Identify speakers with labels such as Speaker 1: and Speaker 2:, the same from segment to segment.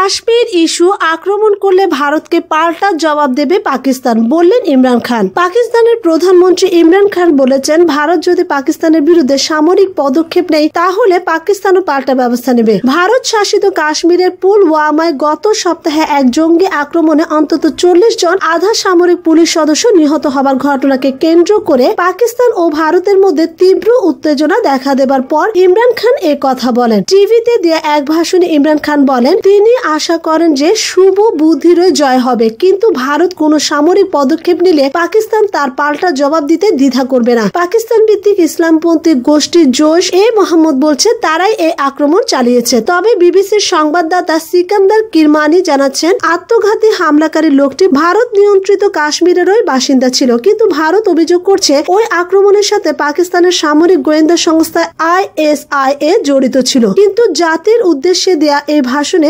Speaker 1: Kashmir issue আক্রমণ করলে ভারতকে পাল্টা জবাব দেবে পাকিস্তান, বললেন ইমরান খান। পাকিস্তানের প্রধানমন্ত্রী ইমরান খান বলেছেন, ভারত যদি পাকিস্তানের বিরুদ্ধে সামরিক পদক্ষেপ নেয়, তাহলে পাকিস্তানও পাল্টা ব্যবস্থা নেবে। ভারত শাসিত কাশ্মীরের পুলওয়ামায় গত সপ্তাহে এক জঙ্গি আক্রমণে অন্তত চল্লিশ জন আধা সামরিক পুলিশ সদস্য নিহত হবার ঘটনাকে কেন্দ্র করে পাকিস্তান ও ভারতের মধ্যে তীব্র উত্তেজনা দেখা দেবার পর ইমরান খান এ কথা বলেন। টিভিতে দেয়া এক ভাষণে ইমরান খান বলেন, তিনি আশা করেন যে শুভ বুদ্ধিরই জয় হবে। কিন্তু ভারত কোনো সামরিক পদক্ষেপ নিলে পাকিস্তান তার পাল্টা জবাব দিতে দ্বিধা করবে না। পাকিস্তান ভিত্তিক ইসলামপন্থী গোষ্ঠী জোশ এ মোহাম্মদ বলছে, তারাই এই আক্রমণ চালিয়েছে। তবে বিবিসির সংবাদদাতা সিকান্দার কিরমানি জানাচ্ছেন, আত্মঘাতী হামলাকারী লোকটি ভারত নিয়ন্ত্রিত কাশ্মীরেরই বাসিন্দা ছিল। কিন্তু ভারত অভিযোগ করছে, ওই আক্রমণের সাথে পাকিস্তানের সামরিক গোয়েন্দা সংস্থা আইএসআই এ জড়িত ছিল। কিন্তু জাতির উদ্দেশ্যে দেয়া এই ভাষণে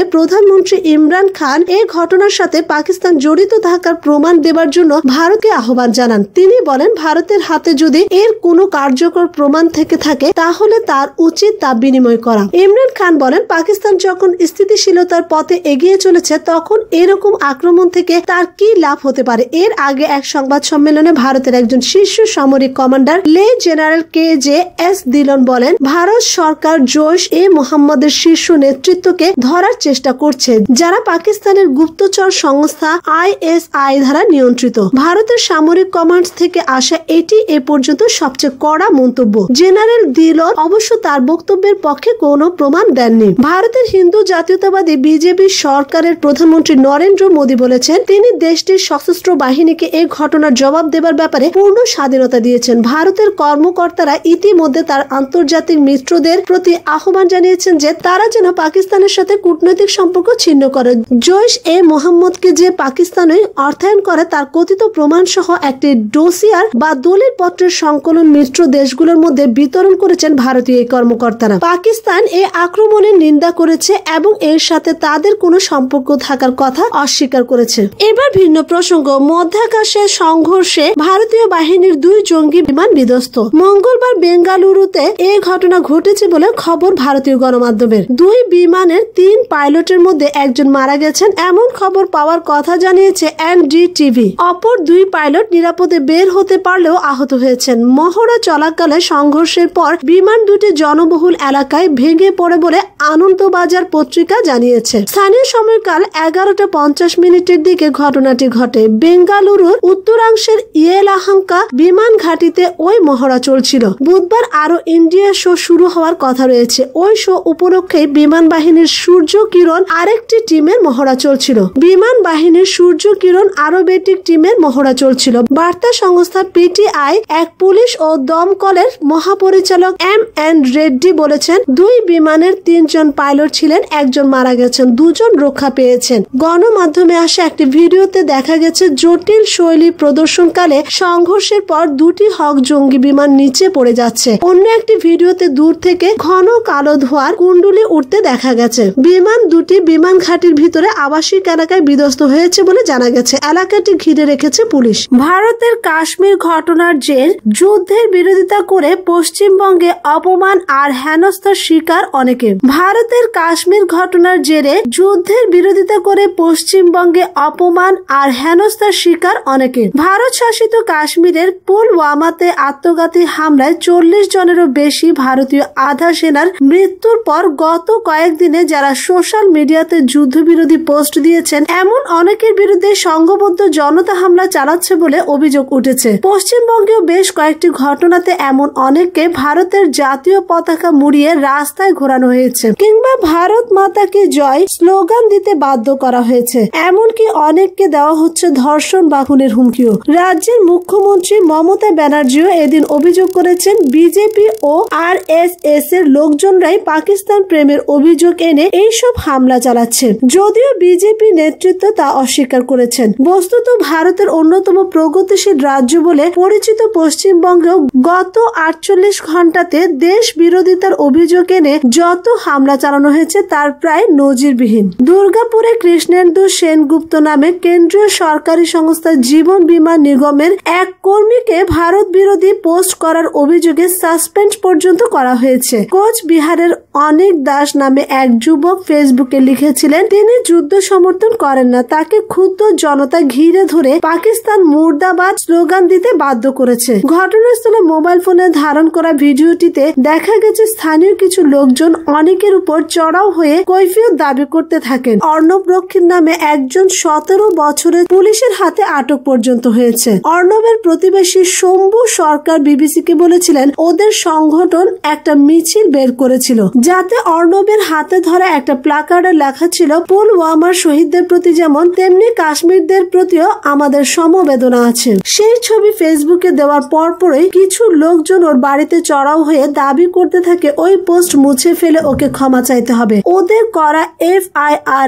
Speaker 1: প্রধানমন্ত্রী ইমরান খান এই ঘটনার সাথে পাকিস্তান জড়িত থাকার প্রমাণ দেবার জন্য ভারতকে আহ্বান জানান। তিনি বলেন, ভারতের হাতে যদি এর কোনো কার্যকর প্রমাণ থেকে থাকে, তাহলে তার উচিত তা বিনিময় করা। ইমরান খান বলেন, পাকিস্তান যখন স্থিতিশীলতার পথে এগিয়ে চলেছে, তখন এরকম আক্রমণ থেকে তার কি লাভ হতে পারে? এর আগে এক সংবাদ সম্মেলনে ভারতের একজন শীর্ষ সামরিক কমান্ডার লে general K J S Dhillon বলেন, ভারত সরকার জৈশ এ মোহাম্মদের শীর্ষ নেতৃত্বকে ধরার চেষ্টা করছে। যারা পাকিস্তানের গুপ্তচর সংস্থা আইএসআই দ্বারা নিয়ন্ত্রিত। ভারতের সামরিক কমান্ড থেকে আসা এটি এ পর্যন্ত সবচেয়ে কড়া মন্তব্য। জেনারেল দিলন অবশ্য তার বক্তব্যের পক্ষে কোনো প্রমাণ দেননি। ভারতের হিন্দু জাতীয়তাবাদী বিজেপি সরকারের প্রধানমন্ত্রী নরেন্দ্র মোদী বলেছেন, তিনি দেশটির সশস্ত্র বাহিনীকে এই ঘটনার জবাব দেবার ব্যাপারে পূর্ণ স্বাধীনতা দিয়েছেন। ভারতের কর্মকর্তারা ইতিমধ্যে তার আন্তর্জাতিক মিত্রদের প্রতি আহ্বান জানিয়েছেন যে, তারা যেন পাকিস্তানের সাথে কূটনৈতিক সম্পর্ক ছিন্ন করে। জৈশ এ মোহাম্মদকে যে পাকিস্তানে অর্থায়ন করে, তার কথিত প্রমাণ সহ একটি ডোসিয়ার বা দলিল পত্রের সংকলন মিত্র দেশগুলোর মধ্যে বিতরণ করেছেন ভারতীয় এই কর্মকর্তারা। পাকিস্তান এই আক্রমণের নিন্দা করেছে এবং এর সাথে তাদের কোনো সম্পর্ক থাকার কথা অস্বীকার করেছে। এবার ভিন্ন প্রসঙ্গ। মধ্যাকাশে সংঘর্ষে ভারতীয় বাহিনীর দুই জঙ্গি বিমান বিধ্বস্ত। মঙ্গলবার বেঙ্গালুরুতে এই ঘটনা ঘটেছে বলে খবর ভারতীয় গণমাধ্যমের। দুই বিমানের তিন পাইলটের মধ্যে একজন মারা গেছেন এমন খবর পাওয়ার কথা জানিয়েছে এনডি টিভি। অপর দুই পাইলট নিরাপদে বের হতে পারলেও আহত হয়েছেন। মহড়া চলাকালে সংঘর্ষের পর বিমান দুটি জনবহুল এলাকায় ভেঙে পড়ে বলে আনন্দবাজার পত্রিকা জানিয়েছে। স্থানীয় সময়কাল এগারোটা পঞ্চাশ মিনিটের দিকে ঘটনাটি ঘটে। বেঙ্গালুরুর উত্তরাংশের ইয়েলাহাঙ্কা বিমান ঘাটিতে ওই মহড়া চলছিল। বুধবার আরও ইন্ডিয়া শো শুরু হওয়ার কথা রয়েছে। ওই শো উপলক্ষে বিমান বাহিনীর সূর্য কিরণ আরেকটি টিমের মহড়া চলছিল। বিমান বাহিনীর সূর্য কিরণ আরবেটিক টিমের মহড়া চলছিল। বার্তা সংস্থা পিটিআই এক পুলিশ ও দমকলের মহাপরিচালক এম এন রেড্ডি বলেছেন, দুই বিমানের তিনজন পাইলট ছিলেন, একজন মারা গেছেন, দুজন রক্ষা পেয়েছেন। গণমাধ্যমে আসা একটি ভিডিওতে দেখা গেছে, জটিল শৈলী প্রদর্শনকালে সংঘর্ষের পর দুটি হক জঙ্গি বিমান নিচে পড়ে যাচ্ছে। অন্য একটি ভিডিওতে দূর থেকে ঘন কালো ধোয়ার কুণ্ডুলি উঠতে দেখা গেছে। বিমান দুটি বিমান ঘাটির ভিতরে আবাসিক এলাকায় বিধ্বস্ত হয়েছে বলে জানা গেছে। এলাকাটি ঘিরে রেখেছে পুলিশ। ভারতের কাশ্মীর ঘটনার জের, যুদ্ধের বিরোধিতা করে পশ্চিমবঙ্গে অপমান আর হেনস্থার শিকার অনেকে। ভারতের কাশ্মীর ঘটনার জেরে যুদ্ধের বিরোধিতা করে পশ্চিমবঙ্গে অপমান আর হেনস্থার শিকার অনেকে। ভারত শাসিত কাশ্মীরের পুলওয়ামাতে আত্মঘাতী হামলায় চল্লিশ জনেরও বেশি ভারতীয় আধা সেনার মৃত্যুর পর গত কয়েকদিনে যারা সোশ্যাল মিডিয়াতে যুদ্ধবিরোধী পোস্ট দিয়েছেন, এমন অনেকের বিরুদ্ধে সংঘবদ্ধ জনতা হামলা চালাচ্ছে বলে অভিযোগ উঠেছে। পশ্চিমবঙ্গেও বেশ কয়েকটি ঘটনাতে এমন অনেককে ভারতের জাতীয় পতাকা মুড়িয়ে রাস্তায় ঘোরানো হয়েছে কিংবা ভারত মাতাকে জয় স্লোগান দিতে বাধ্য করা হয়েছে। এমনকি অনেককে দেওয়া হচ্ছে ধর্ষণ বা খুনের হুমকিও। রাজ্যের মুখ্যমন্ত্রী মমতা ব্যানার্জিও এদিন অভিযোগ করেছেন, বিজেপি ও আর এস এর লোকজনরাই পাকিস্তান প্রেমের অভিযোগ এনে এইসব হামলা চালাচ্ছে যদিও বিজেপি নেতৃত্ব তা অস্বীকার করেছেন। বস্তুত ভারতের অন্যতম প্রগতিশীল রাজ্য বলে পরিচিত পশ্চিমবঙ্গেও গত আটচল্লিশ ঘন্টাতে দেশ বিরোধিতার অভিযোগ এনে যত হামলা চালানো হয়েছে তার প্রায় নজিরবিহীন। দুর্গাপুরে কৃষ্ণেন্দু সেনগুপ্ত নামে কেন্দ্রীয় সরকারি সংস্থা জীবন বীমা নিগমের এক কর্মীকে ভারত বিরোধী পোস্ট করার অভিযোগে সাসপেন্ড পর্যন্ত করা হয়েছে। কোচ বিহারের অনেক দাস নামে এক যুবক ফেসবুকে লিখে লিখেছিলেন তিনি যুদ্ধ সমর্থন করেন না। তাকে ক্ষুদ্র জনতা ঘিরে ধরে পাকিস্তান মুর্দাবাদ স্লোগান দিতে বাধ্য করেছে। ঘটনাস্থলে মোবাইল ফোনে ধারণ করা ভিডিওটিতে দেখা গেছে, স্থানীয় কিছু লোকজন অনেকের উপর চড়াও হয়ে কৈফিয়ত দাবি করতে থাকেন। অর্ণব রক্ষীর নামে একজন সতেরো বছরের পুলিশের হাতে আটক পর্যন্ত হয়েছে। অর্ণবের প্রতিবেশী শম্ভু সরকার বিবিসিকে বলেছিলেন, ওদের সংগঠন একটা মিছিল বের করেছিল, যাতে অর্ণবের হাতে ধরা একটা প্লাকার্ডে লেখা ছিল। পুলওয়ামার শহীদদের প্রতি যেমন, তেমনি কাশ্মীরদের প্রতিও আমাদের সমবেদনা আছে। সেই ছবি ফেসবুকে দেওয়ার পরপরই কিছু লোকজন ওর বাড়িতে চড়াও হয়ে দাবি করতে থাকে, ওই পোস্ট মুছে ফেলে ওকে ক্ষমা চাইতে হবে। ওদের করা এফ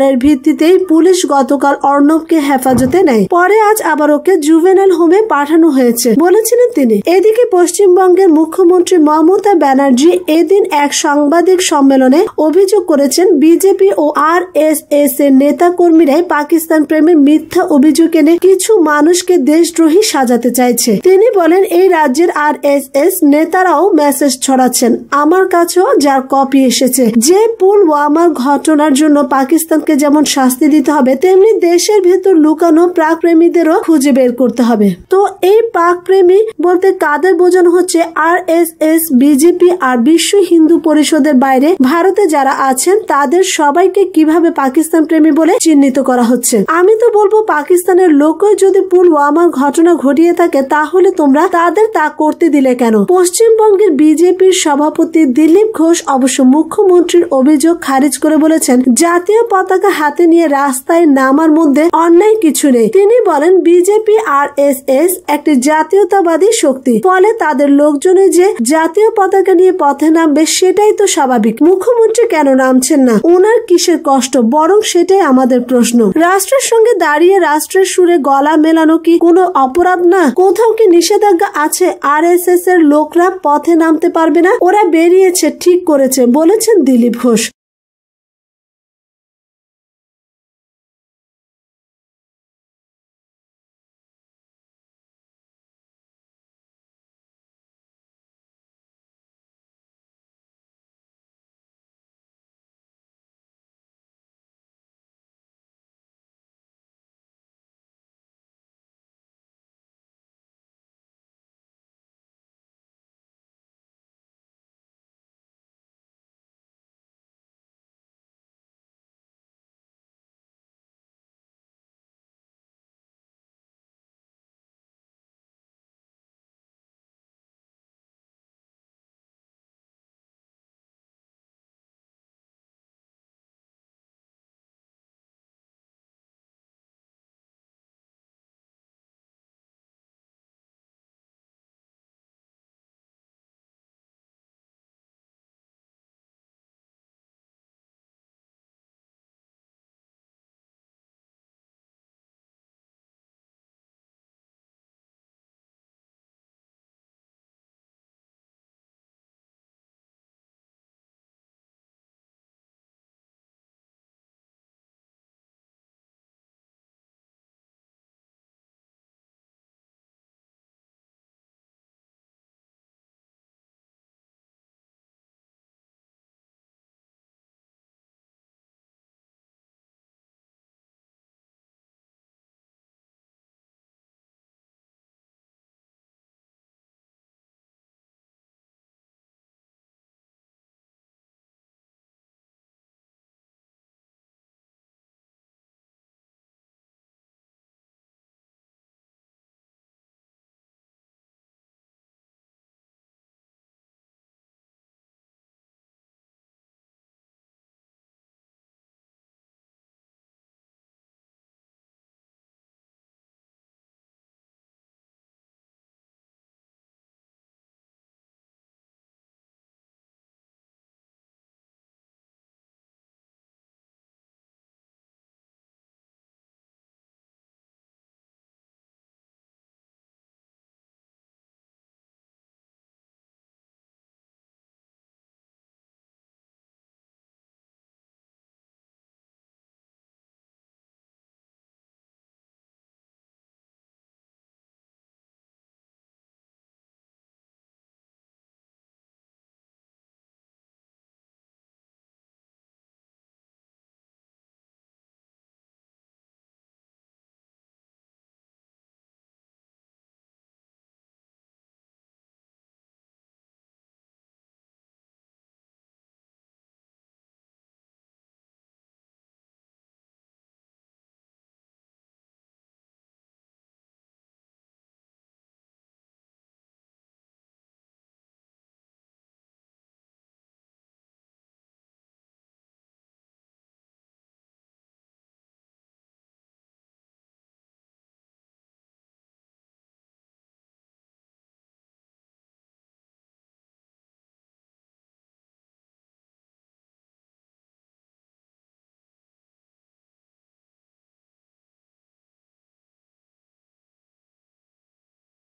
Speaker 1: এর ভিত্তিতেই পুলিশ গতকাল অর্ণবকে হেফাজতে নেয়। পরে আজ আবার ওকে জুভেনাল হোমে পাঠানো হয়েছে, বলেছিলেন তিনি। এদিকে পশ্চিমবঙ্গের মুখ্যমন্ত্রী মমতা ব্যানার্জি এদিন এক সাংবাদিক সম্মেলনে অভিযোগ করেছেন, বিজেপি ও আর এস এস এর নেতা কর্মীরাই পাকিস্তান প্রেমের মিথ্যা অভিযোগ এনে কিছু মানুষকে দেশদ্রোহী সাজাতে চাইছে। তিনি বলেন, এই রাজ্যের আর এস এস নেতারাও মেসেজ ছড়াচ্ছেন। আমার কাছেও যার কপি এসেছে। যে পুলওয়ামার ঘটনার জন্য পাকিস্তানকে যেমন শাস্তি দিতে হবে, তেমনি দেশের ভেতর লুকানো প্রাক প্রেমীদেরও খুঁজে বের করতে হবে। তো এই পাক প্রেমী বলতে কাদের বোঝানো হচ্ছে? আর এস এস বিজেপি আর বিশ্ব হিন্দু পরিষদের বাইরে ভারতে যারা আছেন, তাদের সবাইকে কীভাবে পাকিস্তান প্রেমী বলে চিহ্নিত করা হচ্ছে? আমি তো বলব পাকিস্তানের লোকই যদি পুলওয়ামার ঘটনা ঘটিয়ে থাকে, তাহলে তোমরা তাদের তা করতে দিলে কেন? পশ্চিমবঙ্গের বিজেপির সভাপতি দিলীপ ঘোষ অবশ্য মুখ্যমন্ত্রীর অভিযোগ খারিজ করে বলেছেন, জাতীয় পতাকা হাতে নিয়ে রাস্তায় নামার মধ্যে অন্যায় কিছু নেই। তিনি বলেন, বিজেপি আর এস এস একটি জাতীয়তাবাদী শক্তি। ফলে তাদের লোকজনে যে জাতীয় পতাকা নিয়ে পথে নামবে, সেটাই তো স্বাভাবিক। মুখ্যমন্ত্রী কেন নামছেন না? ওনার কিসের কষ্ট বরং সেটাই আমাদের প্রশ্ন। রাষ্ট্রের সঙ্গে দাঁড়িয়ে রাষ্ট্রের সুরে গলা মেলানো কি কোনো অপরাধ না? কোথাও কি নিষেধাজ্ঞা আছে? আর এর লোকরা পথে নামতে পারবে না? ওরা বেরিয়েছে, ঠিক করেছে, বলেছেন দিলীপ ঘোষ।